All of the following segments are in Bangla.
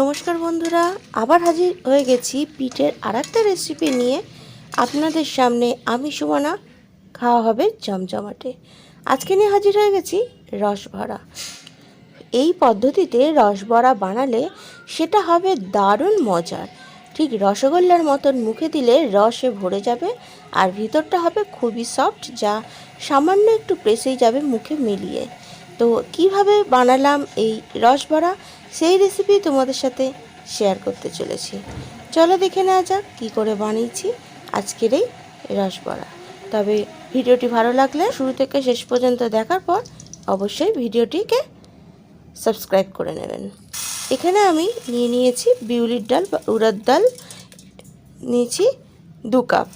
নমস্কার বন্ধুরা, আবার হাজির হয়ে গেছি পিঠের আর একটা রেসিপি নিয়ে। আপনাদের সামনে আমি সুমনা, খাওয়া হবে জমজমাটে। আজকে নিয়ে হাজির হয়ে গেছি রসভরা। এই পদ্ধতিতে রসবড়া বানালে সেটা হবে দারুণ মজার। ঠিক রসগোল্লার মতন মুখে দিলে রসে ভরে যাবে আর ভিতরটা হবে খুবই সফট যা সামান্য একটু প্রেসেই যাবে মুখে মিলিয়ে। তো কীভাবে বানালাম এই রসবড়া সেই রেসিপি তোমাদের সাথে শেয়ার করতে চলেছি। চলো দেখে নেওয়া যাক কী করে বানিয়েছি আজকের এই রসবড়া। তবে ভিডিওটি ভালো লাগলে শুরু থেকে শেষ পর্যন্ত দেখার পর অবশ্যই ভিডিওটিকে সাবস্ক্রাইব করে নেবেন। এখানে আমি নিয়ে নিয়েছি বিউলির ডাল বা উড়ার ডাল, নিয়েছি দু কাপ।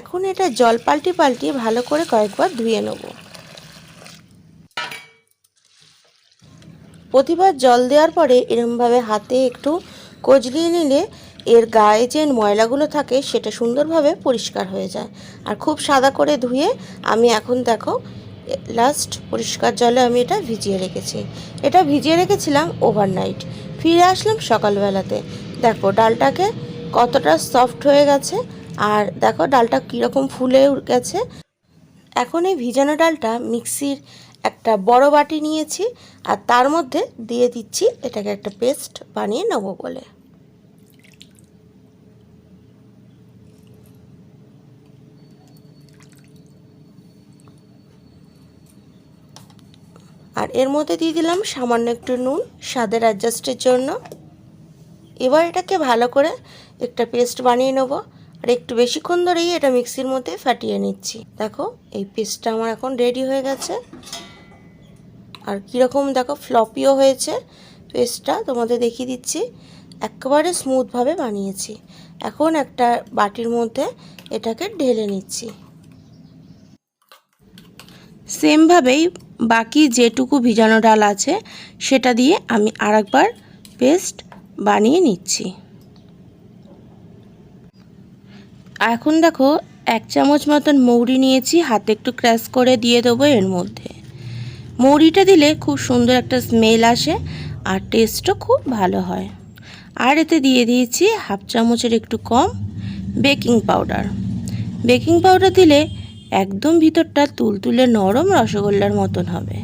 এখন এটা জল পাল্টি পাল্টিয়ে ভালো করে কয়েকবার ধুয়ে নেব। প্রতিবার জল দেওয়ার পরে এরমভাবে হাতে একটু কচলিয়ে নিলে এর গায়ে যে ময়লাগুলো থাকে সেটা সুন্দরভাবে পরিষ্কার হয়ে যায়। আর খুব সাদা করে ধুয়ে আমি এখন দেখো লাস্ট পরিষ্কার জলে আমি এটা ভিজিয়ে রেখেছি। এটা ভিজিয়ে রেখেছিলাম ওভারনাইট ফিরে আসলাম সকালবেলাতে। দেখো, ডালটাকে কতটা সফট হয়ে গেছে। আর দেখো, ডালটা কীরকম ফুলে গেছে এখন এই ভিজানো ডালটা মিক্সির একটা বড় বাটি নিয়েছি আর তার মধ্যে দিয়ে দিচ্ছি এটাকে একটা পেস্ট বানিয়ে নেব বলে। আর এর মধ্যে দিয়ে দিলাম সামান্য একটু নুন, স্বাদের অ্যাডজাস্টের জন্য। এবার এটাকে ভালো করে একটা পেস্ট বানিয়ে নেব আর একটু বেশিক্ষণ ধরেই এটা মিক্সির মধ্যে ফাটিয়ে নিচ্ছি। দেখো, এই পেস্টটা আমার এখন রেডি হয়ে গেছে। আর কীরকম দেখো ফ্লপিও হয়েছে। পেস্টটা তোমাদের দেখিয়ে দিচ্ছি। একেবারে স্মুথভাবে বানিয়েছি। এখন একটা বাটির মধ্যে এটাকে ঢেলে নিচ্ছি। সেমভাবেই বাকি যেটুকু ভিজানো ডাল আছে, সেটা দিয়ে আমি আরেকবার পেস্ট বানিয়ে নিচ্ছি। এখন দেখো, এক চামচ মতন মৌরি নিয়েছি, হাতে একটু ক্র্যাশ করে দিয়ে দেবো এর মধ্যে। মৌরিটা দিলে খুব সুন্দর একটা স্মেল আসে আর টেস্টও খুব ভালো হয়। আর এতে দিয়ে দিয়েছি হাফ চামচের একটু কম বেকিং পাউডার। বেকিং পাউডার দিলে একদম ভিতরটা তুলতুলে নরম রসগোল্লার মতন হবে।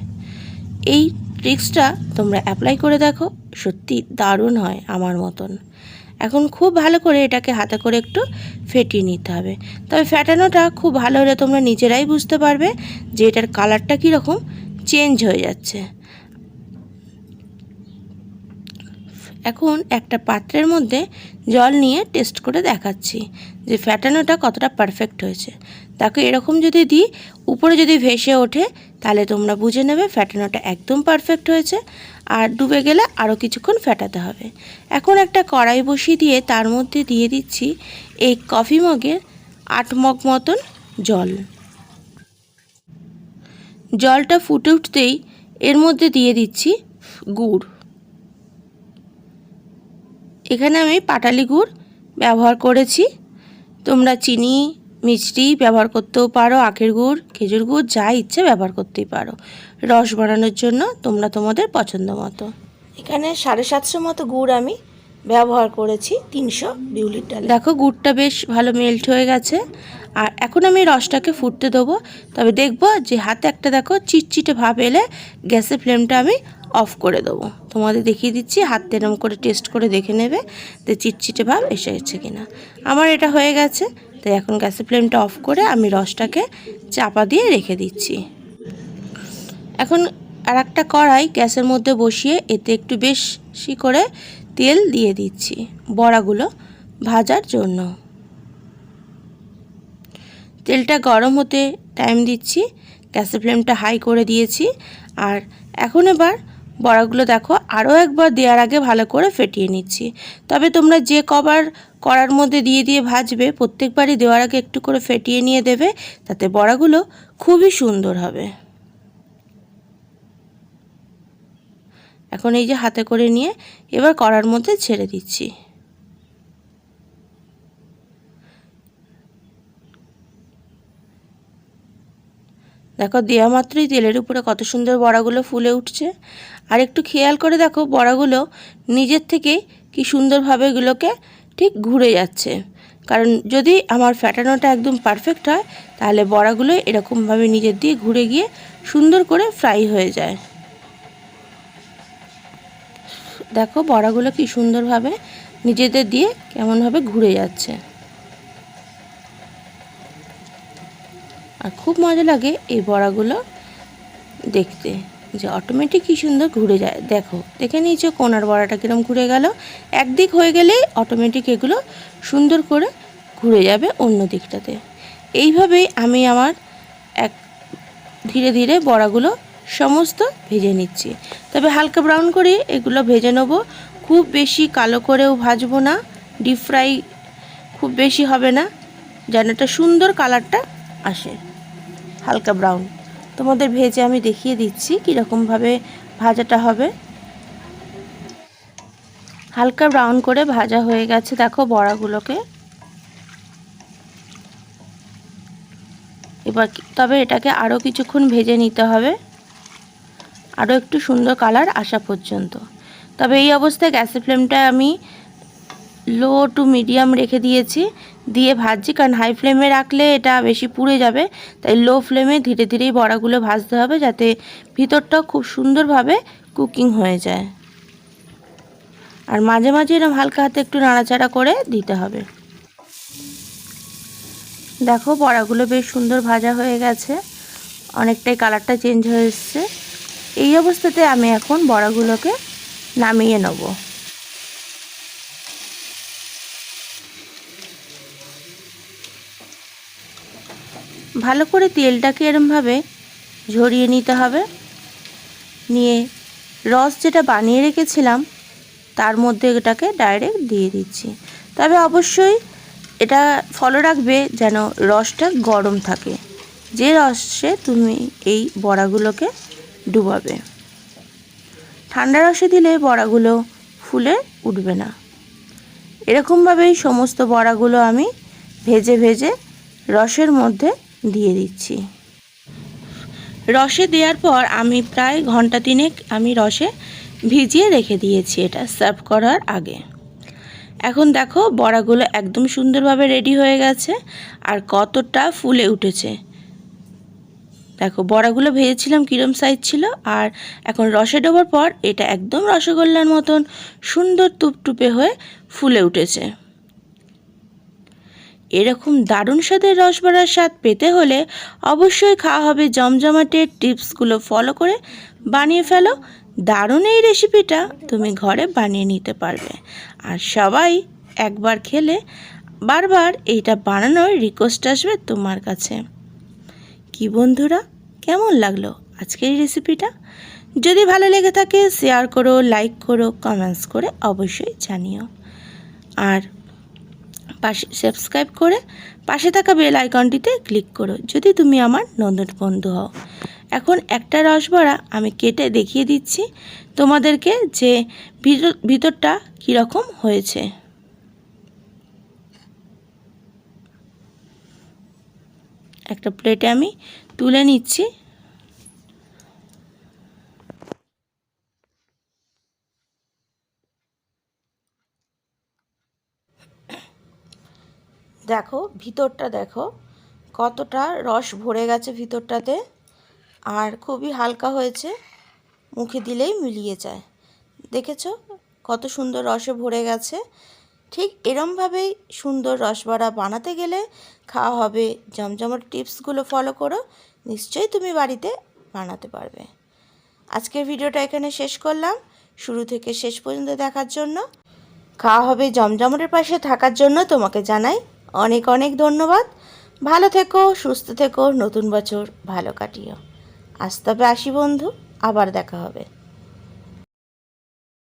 এই ট্রিক্সটা তোমরা অ্যাপ্লাই করে দেখো, সত্যি দারুণ হয় আমার মতন। এখন খুব ভালো করে এটাকে হাতে করে একটু ফেটিয়ে নিতে হবে। তবে ফেটানোটা খুব ভালো হলে তোমরা নিজেরাই বুঝতে পারবে যে এটার কালারটা কীরকম চেঞ্জ হয়ে যাচ্ছে। এখন একটা পাত্রের মধ্যে জল নিয়ে টেস্ট করে দেখাচ্ছি যে ফ্যাটানোটা কতটা পারফেক্ট হয়েছে। তাকে এরকম যদি দিই, উপরে যদি ভেসে ওঠে, তাহলে তোমরা বুঝে নেবে ফ্যাটানোটা একদম পারফেক্ট হয়েছে আর ডুবে গেলে আরও কিছুক্ষণ ফ্যাটাতে হবে। এখন একটা কড়াই বসিয়ে দিয়ে তার মধ্যে দিয়ে দিচ্ছি এই কফি মগের আট মগ মতন জল। জলটা ফুটে উঠতেই এর মধ্যে দিয়ে দিচ্ছি গুড়। এখানে আমি পাটালি গুড় ব্যবহার করেছি। তোমরা চিনি, মিষ্টি ব্যবহার করতেও পারো, আখের গুড়, খেজুর গুড়, যা ইচ্ছে ব্যবহার করতেই পারো। রস বানানোর জন্য তোমরা তোমাদের পছন্দ মতো। এখানে সাড়ে সাতশো মতো গুড় আমি ব্যবহার করেছি তিনশো বিউলির ডাল। দেখো, গুড়টা বেশ ভালো মেল্ট হয়ে গেছে। আর এখন আমি রসটাকে ফুটতে দেবো। তবে দেখব যে হাতে একটা দেখো চিটচিটে ভাব এলে গ্যাসের ফ্লেমটা আমি অফ করে দেবো। তোমাদের দেখিয়ে দিচ্ছি হাত এরম করে টেস্ট করে দেখে নেবে যে চিটচিটে ভাব এসে গেছে কিনা। আমার এটা হয়ে গেছে, তাই এখন গ্যাসের ফ্লেমটা অফ করে আমি রসটাকে চাপা দিয়ে রেখে দিচ্ছি। এখন আর একটা কড়াই গ্যাসের মধ্যে বসিয়ে এতে একটু বেশি করে তেল দিয়ে দিচ্ছি বড়াগুলো ভাজার জন্য। তেলটা গরম হতে টাইম দিচ্ছি, গ্যাসের ফ্লেমটা হাই করে দিয়েছি। আর এখন এবার বড়াগুলো দেখো আরও একবার দেওয়ার আগে ভালো করে ফেটিয়ে নিচ্ছি। তবে তোমরা যে কবার কড়ার মধ্যে দিয়ে দিয়ে ভাজবে, প্রত্যেকবারই দেওয়ার আগে একটু করে ফেটিয়ে নিয়ে দেবে, তাতে বড়াগুলো খুবই সুন্দর হবে। এখন এই যে হাতে করে নিয়ে এবার কড়ার মধ্যে ছেড়ে দিচ্ছি। দেখো দেওয়া মাত্রই তেলের উপরে কত সুন্দর বড়াগুলো ফুলে উঠছে। আর একটু খেয়াল করে দেখো বড়াগুলো নিজের থেকে কি সুন্দরভাবে এগুলোকে ঠিক ঘুরে যাচ্ছে। কারণ যদি আমার ফ্যাটানোটা একদম পারফেক্ট হয়, তাহলে বড়াগুলো এরকমভাবে নিজের দিয়ে ঘুরে গিয়ে সুন্দর করে ফ্রাই হয়ে যায়। দেখো বড়াগুলো কি সুন্দরভাবে নিজেদের দিয়ে কেমনভাবে ঘুরে যাচ্ছে। আর খুব মজা লাগে এই বড়াগুলো দেখতে, যে অটোমেটিক কী সুন্দর ঘুরে যায়। দেখো, দেখে নিয়েছো কোনার বড়াটা কীরকম ঘুরে গেল? একদিক হয়ে গেলেই অটোমেটিক এগুলো সুন্দর করে ঘুরে যাবে অন্য দিকটাতে। এইভাবেই আমি আমার এক ধীরে ধীরে বড়াগুলো সমস্ত ভেজে নিচ্ছি। তবে হালকা ব্রাউন করে এগুলো ভেজে নেব। খুব বেশি কালো করেও ভাজবো না। ডিপ ফ্রাই খুব বেশি হবে না। যেন একটা সুন্দর কালারটা আসে। হালকা ব্রাউন তোমাদের ভেজে আমি দেখিয়ে দিচ্ছি কীরকমভাবে ভাজাটা হবে। হালকা ব্রাউন করে ভাজা হয়ে গেছে দেখো বড়াগুলোকে। এবার তবে এটাকে আরও কিছুক্ষণ ভেজে নিতে হবে। আরও একটু সুন্দর কালার আসা পর্যন্ত। তবে এই অবস্থায় গ্যাসের ফ্লেমটা আমি লো টু মিডিয়াম রেখে দিয়েছি। দিয়ে ভাজছি, কারণ হাই ফ্লেমে রাখলে এটা বেশি পুড়ে যাবে। তাই লো ফ্লেমে ধীরে ধীরেই বড়াগুলো ভাজতে হবে যাতে ভিতরটাও খুব সুন্দরভাবে কুকিং হয়ে যায়। আর মাঝে মাঝে এরকম হালকা হাতে একটু নাড়াচাড়া করে দিতে হবে। দেখো, বড়াগুলো বেশ সুন্দর ভাজা হয়ে গেছে। অনেকটাই কালারটা চেঞ্জ হয়ে এসছে। এই অবস্থাতে আমি এখন বড়াগুলোকে নামিয়ে নেব। ভালো করে তেলটাকে এরমভাবে ঝরিয়ে নিতে হবে। নিয়ে রস যেটা বানিয়ে রেখেছিলাম, তার মধ্যে এটাকে ডাইরেক্ট দিয়ে দিচ্ছি। তবে অবশ্যই এটা ফলো রাখবে যেন রসটা গরম থাকে। যে রসে তুমি এই বড়াগুলোকে ডুবাবে। ঠান্ডা রসে দিলে বড়াগুলো ফুলে উঠবে না। এরকমভাবেই সমস্ত বড়াগুলো আমি ভেজে ভেজে রসের মধ্যে দিয়ে দিচ্ছি। রসে দেওয়ার পর আমি প্রায় ঘণ্টা তিনেক আমি রসে ভিজিয়ে রেখে দিয়েছি এটা সার্ভ করার আগে। এখন দেখো বড়াগুলো একদম সুন্দরভাবে রেডি হয়ে গেছে আর কতটা ফুলে উঠেছে। দেখো, বড়াগুলো ভেজেছিলাম, কীরম সাইজ ছিল, আর এখন রসে ডোবার পর এটা একদম রসগোল্লার মতন সুন্দর টুপটুপে হয়ে ফুলে উঠেছে। এরকম দারুণ স্বাদের রসবড়ার স্বাদ পেতে হলে অবশ্যই খাওয়া হবে জমজমাটের টিপসগুলো ফলো করে বানিয়ে ফেলো। দারুণ এই রেসিপিটা তুমি ঘরে বানিয়ে নিতে পারবে। আর সবাই একবার খেলে বারবার এইটা বানানোর রিকোয়েস্ট আসবে তোমার কাছে। কি বন্ধুরা? কেমন লাগল আজকের রেসিপিটা যদি ভালো লেগে থাকে শেয়ার করো লাইক করো কমেন্টস করে অবশ্যই জানিও। আর পাশে সাবস্ক্রাইব করে পাশে থাকা বেল আইকনটিতে ক্লিক করো, যদি তুমি আমার নন্দন বন্ধু হও। এখন একটা রসবড়া আমি কেটে দেখিয়ে দিচ্ছি তোমাদেরকে যে ভিতর ভিতরটা কীরকম হয়েছে। একটা প্লেটে আমি তুলে নিচ্ছি। দেখো, ভিতরটা দেখো, কতটা রস ভরে গেছে ভিতরটাতে, আর খুবই হালকা হয়েছে, মুখে দিলেই মিলিয়ে যায়। দেখেছ? কত সুন্দর রসে ভরে গেছে। ঠিক এরমভাবেই সুন্দর রসবড়া বানাতে গেলে খাওয়া হবে। জমজমাট টিপসগুলো ফলো করো, নিশ্চয়ই তুমি বাড়িতে বানাতে পারবে। আজকের ভিডিওটা এখানে শেষ করলাম। শুরু থেকে শেষ পর্যন্ত দেখার জন্য, খাওয়া হবে জমজমাটের পাশে থাকার জন্য তোমাকে জানাই অনেক অনেক ধন্যবাদ। ভালো থেকো, সুস্থ থেকো, নতুন বছর ভালো কাটিও। আজ তবে আসি বন্ধু, আবার দেখা হবে।